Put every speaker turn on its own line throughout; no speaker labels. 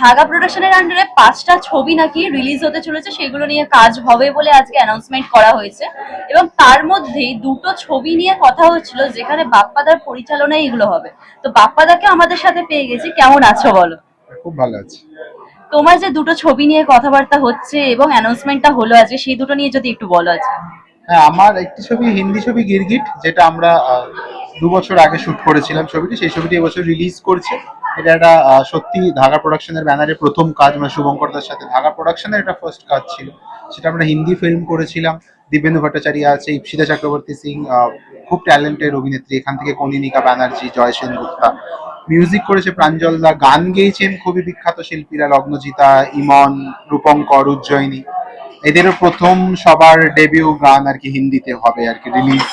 ধাগা প্রোডাকশনের আন্ডারে পাঁচটা ছবি নাকি রিলিজ হতে চলেছে সেগুলো নিয়ে কাজ হবে বলে আজকে অ্যানাউন্সমেন্ট করা হয়েছে। এবং তার মধ্যেই দুটো ছবি নিয়ে কথা হচ্ছিল যেখানে বাপ্পাদার পরিচালনায় এগুলো হবে। তো বাপ্পাদাকে আমাদের সাথে পেয়ে গেছি। কেমন আছো বলো?
খুব ভালো আছে।
তোমার যে দুটো ছবি নিয়ে কথাবার্তা হচ্ছে এবং অ্যানাউন্সমেন্টটা হলো আজকে সেই দুটো নিয়ে যদি একটু বলো আজকে।
হ্যাঁ আমার একটি ছবি হিন্দি ছবি গিরগিট, যেটা আমরা দু বছর আগে শুট করেছিলাম ছবিটি, সেই ছবিটি এবছর রিলিজ করছে। এটা একটা সত্যি ধাগা প্রোডাকশনের ব্যানারে প্রথম কাজ মানে শুভঙ্করদার সাথে। ধাগা প্রোডাকশনের এটা ফার্স্ট কাজ ছিল। সেটা আমরা হিন্দি ফিল্ম করেছিলাম। দিব্যেন্দু ভট্টাচার্য আছে, ইপসিতা চক্রবর্তী সিং খুব ট্যালেন্টেড অভিনেত্রী। এখান থেকে কনিনিকা ব্যানার্জি, জয় সেনগুপ্তা। মিউজিক করেছে প্রাঞ্জল দা। গান গেয়েছেন খুবই বিখ্যাত শিল্পীরা, লগ্নজিতা, ইমন, রূপঙ্কর, উজ্জয়িনী। এদেরও প্রথম সবার ডেবিউ গান আর কি হিন্দিতে হবে আর কি রিলিজ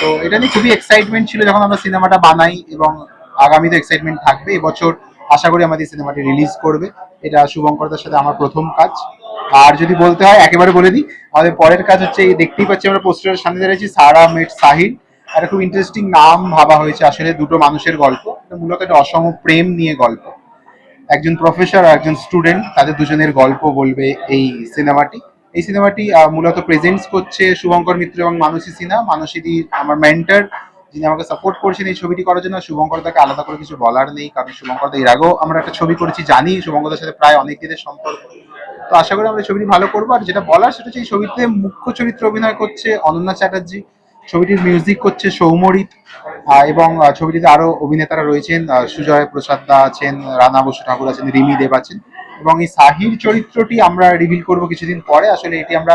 তো এটা নিয়ে খুবই এক্সাইটমেন্ট ছিল যখন আমরা সিনেমাটা বানাই এবং আগামী তো এক্সাইটমেন্ট থাকবে। এবছর আশা করি আমাদের সিনেমাটি রিলিজ করবে। এটা শুভঙ্করদার সাথে আমার প্রথম কাজ। আর যদি বলতে হয়, একেবারে বলে দিই, আমাদের পরের কাজ হচ্ছে, এই দেখতেই পাচ্ছি আমরা পোস্টারের সামনে দাঁড়িয়েছি সারা মেট সাহিল। একটা খুব ইন্টারেস্টিং নাম ভাবা হয়েছে আসলে দুটো মানুষের গল্প। মূলত একটা অসম প্রেম নিয়ে গল্প। একজন প্রফেসর আর একজন স্টুডেন্ট তাদের দুজনের গল্প বলবে এই সিনেমাটি। এই সিনেমাটি মূলত প্রেজেন্টস করছে শুভঙ্কর মিত্র এবং মানসী সিনহা। মানসীদি আমার মেন্টার যিনি আমাকে সাপোর্ট করছেন এই ছবিটি করার জন্য। শুভঙ্কর তাকে আলাদা করে কিছু বলার নেই, কারণ শুভঙ্কর এর আগেও আমরা একটা ছবি করেছি, জানি শুভঙ্করদার সাথে প্রায় অনেক দিনের সম্পর্ক। তো আশা করি আমরা ছবিটি ভালো করব। আর যেটা বলার সেটা হচ্ছে এই ছবিতে মুখ্য চরিত্রে অভিনয় করছে অনন্যা চ্যাটার্জি। ছবিটির মিউজিক করছে সৌমরিত এবং ছবিটিতে আরও অভিনেতারা রয়েছেন সুজয় প্রসাদ দা আছেন, রানা বসু ঠাকুর আছেন, রিমি দেব আছেন। এবং এই সাহির চরিত্রটি আমরা রিভিল করব কিছুদিন পরে। আসলে এটি আমরা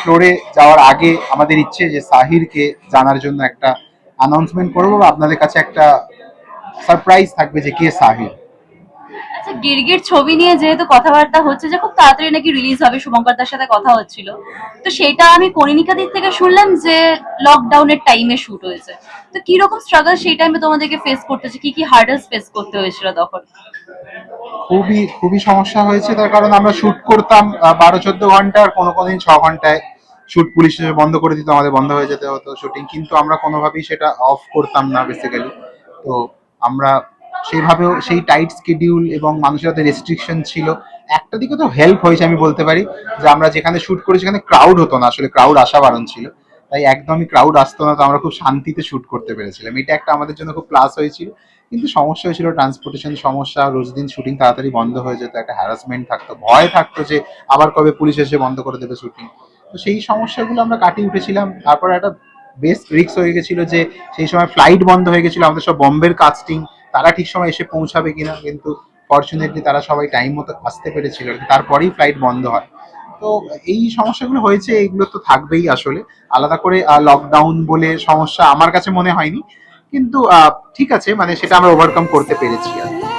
ফ্লোরে যাওয়ার আগে আমাদের ইচ্ছে যে সাহিরকে জানার জন্য একটা অ্যানাউন্সমেন্ট করব বা আপনাদের কাছে একটা সারপ্রাইজ থাকবে যে কে সাহির।
আচ্ছা গিরগির ছবি নিয়ে যেহেতু কথাবার্তা হচ্ছে যে খুব তাড়াতাড়ি নাকি রিলিজ হবে শুভঙ্করদার সাথে কথা হচ্ছিল। তো সেটা আমি কনিনিকা দিক থেকে শুনলাম যে লকডাউনের টাইমে শুট হয়েছে। তো কি রকম স্ট্রাগল সেই টাইমে তোমাদেরকে ফেস করতে হচ্ছে কি কি হার্ডেলস ফেস করতে হয়েছিল তখন?
খুবই খুবই সমস্যা হয়েছে। তার কারণ আমরা শুট করতাম বারো, চোদ্দ ঘণ্টা আর কোনো কোনো দিন ছ ঘন্টায় শুট পুলিশ বন্ধ করে দিত, আমাদের বন্ধ হয়ে যেতে হতো শুটিং কিন্তু আমরা কোনোভাবেই সেটা অফ করতাম না বেসিক্যালি তো আমরা সেইভাবেও সেই টাইট স্কেডিউল এবং মানুষের হাতে রেস্ট্রিকশন ছিল। একটা দিকে তো হেল্প হয়েছে, আমি বলতে পারি, যে আমরা যেখানে শুট করি সেখানে ক্রাউড হতো না, আসলে ক্রাউড আসা বারণ ছিল। তাই একদমই ক্রাউড আসতো না, তো আমরা খুব শান্তিতে শুট করতে পেরেছিলাম। এটা একটা আমাদের জন্য খুব প্লাস হয়েছিল। কিন্তু সমস্যা হয়েছিল ট্রান্সপোর্টেশন সমস্যা, রোজ দিন শুটিং তাড়াতাড়ি বন্ধ হয়ে যেত, একটা হ্যারাসমেন্ট থাকতো, ভয় থাকতো যে আবার কবে পুলিশ এসে বন্ধ করে দেবে শুটিং তো সেই সমস্যাগুলো আমরা কাটিয়ে উঠেছিলাম। তারপর একটা বেস্ট রিক্স হয়ে গেছিল যে সেই সময় ফ্লাইট বন্ধ হয়ে গেছিল, আমাদের সব বম্বের কাস্টিং তারা ঠিক সময় এসে পৌঁছাবে কিনা, কিন্তু ফর্চুনেটলি তারা সবাই টাইম মতো আসতে পেরেছিল তারপরেই ফ্লাইট বন্ধ হয়। তো এই সমস্যাগুলো হয়েছে, এগুলো তো থাকবেই আসলে। আলাদা করে লকডাউন বলে সমস্যা আমার কাছে মনে হয়নি। কিন্তু ঠিক আছে মানে সেটা আমরা ওভারকাম করতে পেরেছি আর।